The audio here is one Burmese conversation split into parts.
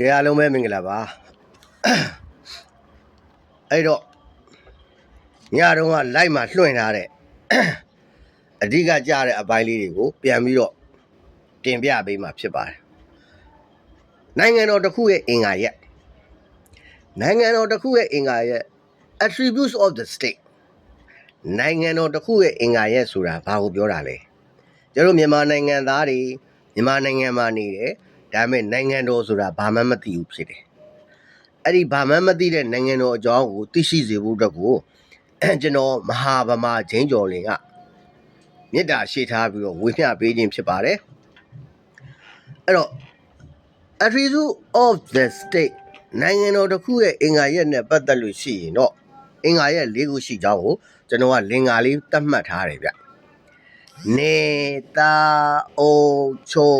ကဲအားလုံးပဲမင်္ဂလာပါအဲ့တော့ညတုန်းကလိုက်မှာလွှင့်ထားတဲ့အဓိကကြားတဲ့အပိုင်းလေးတွေကိုပြန်ပြီးတော့တင်ပြပေးမှာဖြစ်ပါတယ်နိုင်ငံတော်တစ်ခုရဲ့အင်္ဂါရက်နိုင်ငံတော်တစ်ခုရဲ့အင်္ဂါရက် attributes of the state နိုင်ငံတော်တစ်ခုရဲ့အင်္ဂါရက်ဆိုတာဘာကိုပြောတာလဲကျတို့မြန်မာနိုင်ငံသားတွေမြန်မာနိုင်ငံမှာနေတယ် ဒါပေမဲ့နိုင်ငံတော်ဆိုတာဘာမှမသိဘူးဖြစ်တယ်အဲ့ဒီဘာမှမသိတဲ့နိုင်ငံတော်အကြောင်းကိုသိရှိစေဖို့အတွက်ကိုကျွန်တော်မဟာဗမာဂျင်းကျော်လင်ကမေတ္တာရှိထားပြီးတော့ဝေမျှပေးခြင်းဖြစ်ပါတယ်အဲ့တော့ attribute of the state နိုင်ငံတော်တစ်ခုရဲ့အင်္ဂါရက်နဲ့ပတ်သက်လို့ရှိရင်တော့အင်္ဂါရက်၄ခုရှိကြောင်းကိုကျွန်တော်ကလင်္ကာလေးသတ်မှတ်ထားတယ်ဗျနေတာအိုချို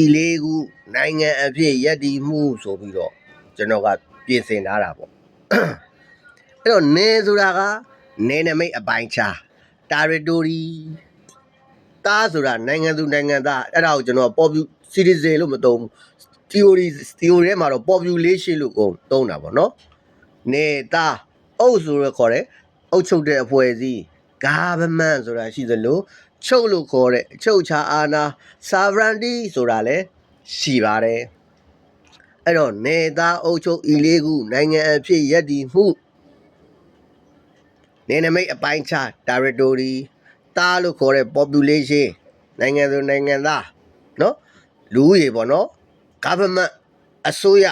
ဤလေးခုနိုင်ငံအဖြစ်ယက်တည်မှုဆိုပြီးတော့ကျွန်တော်ကပြင်ဆင်ထားတာပေါ့အဲ့တော့နေဆိုတာကနေနမိတ်အပိုင်းခြား territory တားဆိုတာနိုင်ငံသူနိုင်ငံသားအဲ့ဒါကိုကျွန်တော် pop citizen လို့မသုံးဘူး theory theory ထဲမှာတော့ population လို့ကိုသုံးတာပေါ့နော်နေတာအုပ်ဆိုရခေါ်တယ်အုပ်ချုပ်တဲ့အဖွဲ့အစည်း government ဆိုတာရှိသလို ချုပ်လို့ခေါ်တဲ့အချုပ်အခြာအာဏာ sovereignty ဆိုတာလည်းရှိပါတယ်အဲ့တော့နေသားအုပ်ချုပ်ဤလေးခုနိုင်ငံအဖြစ်ယက်တည်မှုနေနမိတ်အပိုင်းခြား territory တားလို့ခေါ်တဲ့ population နိုင်ငံသူနိုင်ငံသားเนาะလူဦးရေပေါ့เนาะ government အစိုးရ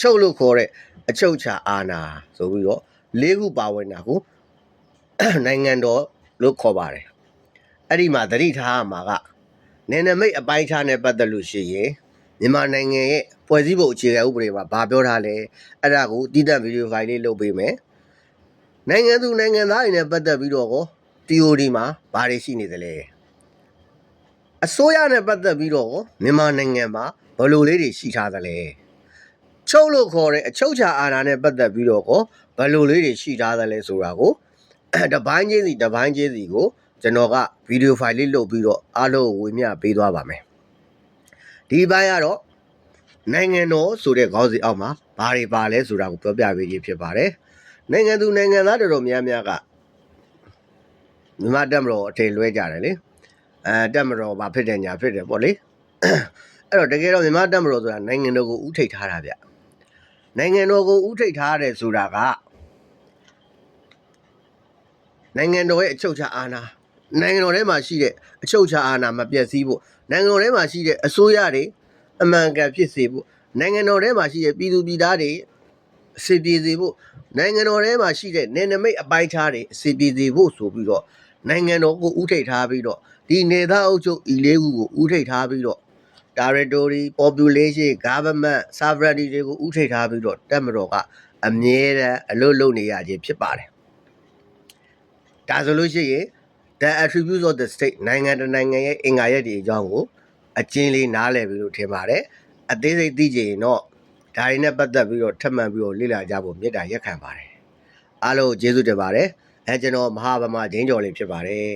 ချုပ်လို့ခေါ်တဲ့အချုပ်အခြာအာဏာဆိုပြီးတော့လေးခုပါဝင်တာကို နိုင်ငံတော်လို့ခေါ်ပါတယ် အဲ့ဒီမှာသတိထားရမှာကနယ်နိမိတ်အပိုင်းခြားနဲ့ပတ်သက်လို့ရှိရင်မြန်မာနိုင်ငံရဲ့ဖွဲ့စည်းပုံအခြေခံဥပဒေမှာဗာပြောထားလဲအဲ့ဒါကိုတည်တဲ့ဗီဒီယိုဖိုင်လေးလုပ်ပေးမယ်နိုင်ငံသူနိုင်ငံသားတွေနဲ့ပတ်သက်ပြီးတော့ကို theory မှာဘာတွေရှိနေသလဲအစိုးရနဲ့ပတ်သက်ပြီးတော့ကိုမြန်မာနိုင်ငံမှာဘယ်လိုလေးတွေရှိထားသလဲချုပ်လို့ခေါ်တဲ့အချုပ်ချာအာဏာနဲ့ပတ်သက်ပြီးတော့ကိုဘယ်လိုလေးတွေရှိထားသလဲဆိုတာကိုတပိုင်းချင်းစီတပိုင်းချင်းစီကို ကျွန်တော်ကဗီဒီယိုဖိုင်လေးလုပ်ပြီးတော့အားလုံးကိုဝေမျှပေးသွားပါမယ်ဒီဘိုင်းကတော့နိုင်ငံတော်ဆိုတဲ့ခေါင်းစဉ်အောက်မှာဘာတွေပါလဲဆိုတာကိုပြောပြပေးခြင်းဖြစ်ပါတယ်နိုင်ငံသူနိုင်ငံသားတော်တော်များများကမြန်မာတက်မတော်အထင်လွဲကြတယ်လေအဲတက်မတော်ဘာဖြစ်တယ်ညာဖြစ်တယ်ပေါ့လေအဲ့တော့တကယ်တော့မြန်မာတက်မတော်ဆိုတာနိုင်ငံတော်ကိုဥထိတ်ထားတာဗျနိုင်ငံတော်ကိုဥထိတ်ထားတယ်ဆိုတာကနိုင်ငံတော်ရဲ့အချုပ်အခြာအာဏာ နိုင်ငံတော်ထဲမှာရှိတဲ့အချုပ်အခြာအာဏာမပြည့်စည်ဖို့နိုင်ငံတော်ထဲမှာရှိတဲ့အစိုးရတွေအမှန်ကန်ဖြစ်စေဖို့နိုင်ငံတော်ထဲမှာရှိတဲ့ပြည်သူပြည်သားတွေအစီပြေစေဖို့နိုင်ငံတော်ထဲမှာရှိတဲ့နယ်နိမိတ်အပိုင်းခြားတွေအစီပြေစေဖို့ဆိုပြီးတော့နိုင်ငံတော်ကိုဥထိတ်ထားပြီးတော့ဒီနေသားအုပ်ချုပ်ဤလေးခုကိုဥထိတ်ထားပြီးတော့ territory population government sovereignty တွေကိုဥထိတ်ထားပြီးတော့တက်မတော်ကအမြဲတမ်းအလုပ်လုပ်နေရခြင်းဖြစ်ပါတယ်ဒါဆိုလို့ရှိရင် the attributes of the state နိုင်ငံတစ်နိုင်ငံရဲ့အင်္ဂါရက်တွေအကြောင်းကိုအကျဉ်းလေးနားလည်ပြီလို့ထင်ပါတယ်အသေးစိတ်သိချင်ရင်တော့ဒါတွေနဲ့ပတ်သက်ပြီးတော့ထပ်မံပြီးတော့လေ့လာကြဖို့မေတ္တာရက်ခံပါတယ်အားလုံးကျေးဇူးတင်ပါတယ်အဲကျွန်တော်မဟာဗမာဂျင်းကျော်လေးဖြစ်ပါတယ်